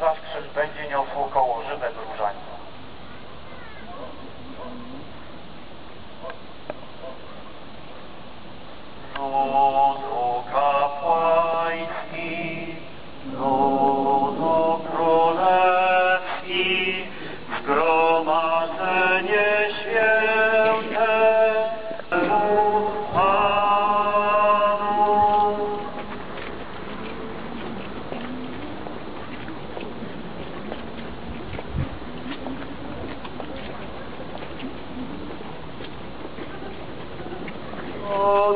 zaś krzyż będzie niosło koło żywe do różańca. Ludu kapłański, ludu królewski, zgromadzenie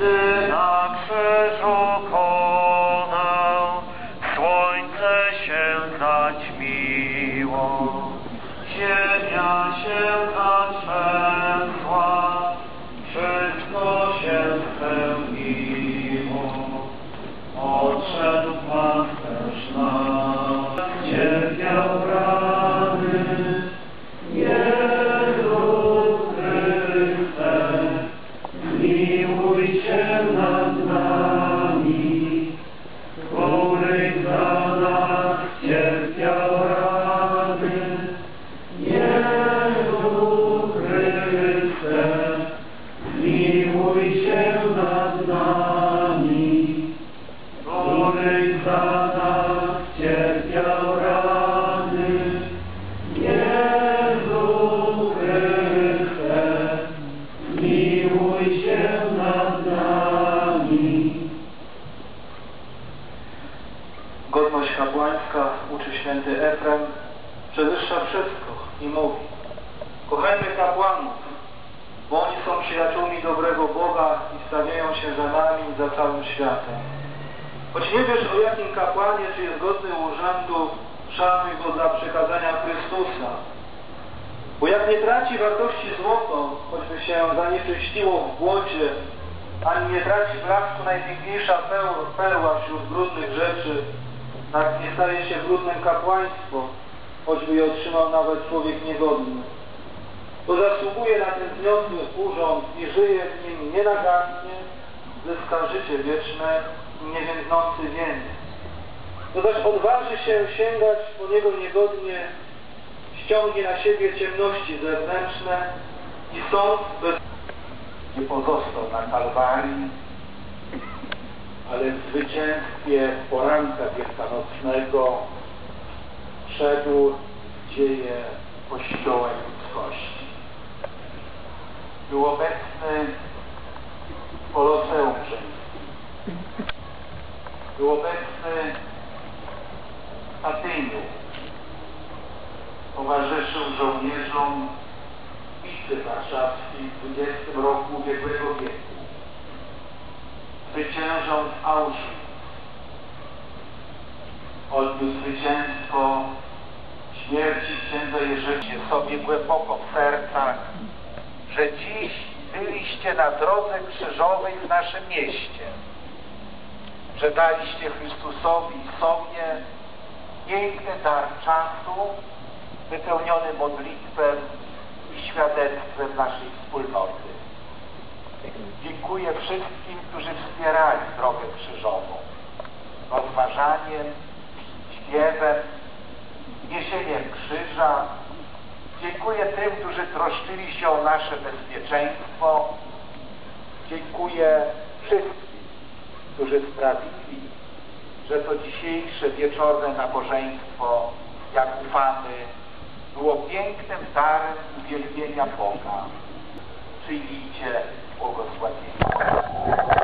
Gdy na krzyżu konał, słońce się zaćmiło, ziemia Godność kapłańska, uczy święty Efrem, przewyższa wszystko i mówi Kochajmy kapłanów, bo oni są przyjaciółmi dobrego Boga i stawiają się za nami i za całym światem. Choć nie wiesz o jakim kapłanie, czy jest godny urzędu, szanuj go dla przekazania Chrystusa. Bo jak nie traci wartości złoto, choćby się zanieczyściło w błocie, ani nie traci blasku najpiękniejsza perł- perła wśród brudnych rzeczy, tak nie staje się brudnym kapłaństwo, choćby je otrzymał nawet człowiek niegodny. To zasługuje na ten wzniosły urząd i żyje w nim nienagannie, zyska życie wieczne i niewiędnący wieniec. To zaś odważy się sięgać po niego niegodnie, ściągnie na siebie ciemności zewnętrzne i sąd bez Nie pozostał na Kalwarii, ale w zwycięstwie poranka wielkanocnego wszedł w dzieje Kościoła ludzkości. był obecny W Koloseum rzymskim. był obecny w Atyniu. Towarzyszył żołnierzom Bitwy Warszawskiej w 20 roku ubiegłego wieku. Zwyciężał w Auschwitz. Odniósł zwycięstwo Śmierci księdza Jerzego sobie głęboko w sercach, że dziś byliście na drodze krzyżowej w naszym mieście, że daliście Chrystusowi i sobie piękny dar czasu wypełniony modlitwą i świadectwem naszej wspólnoty. Dziękuję wszystkim, którzy wspierali drogę krzyżową rozważaniem, śpiewem, niesieniem krzyża. Dziękuję tym, którzy troszczyli się o nasze bezpieczeństwo. Dziękuję wszystkim, którzy sprawili, że to dzisiejsze wieczorne nabożeństwo, jak ufamy, było pięknym darem uwielbienia Boga. Przyjmijcie over what he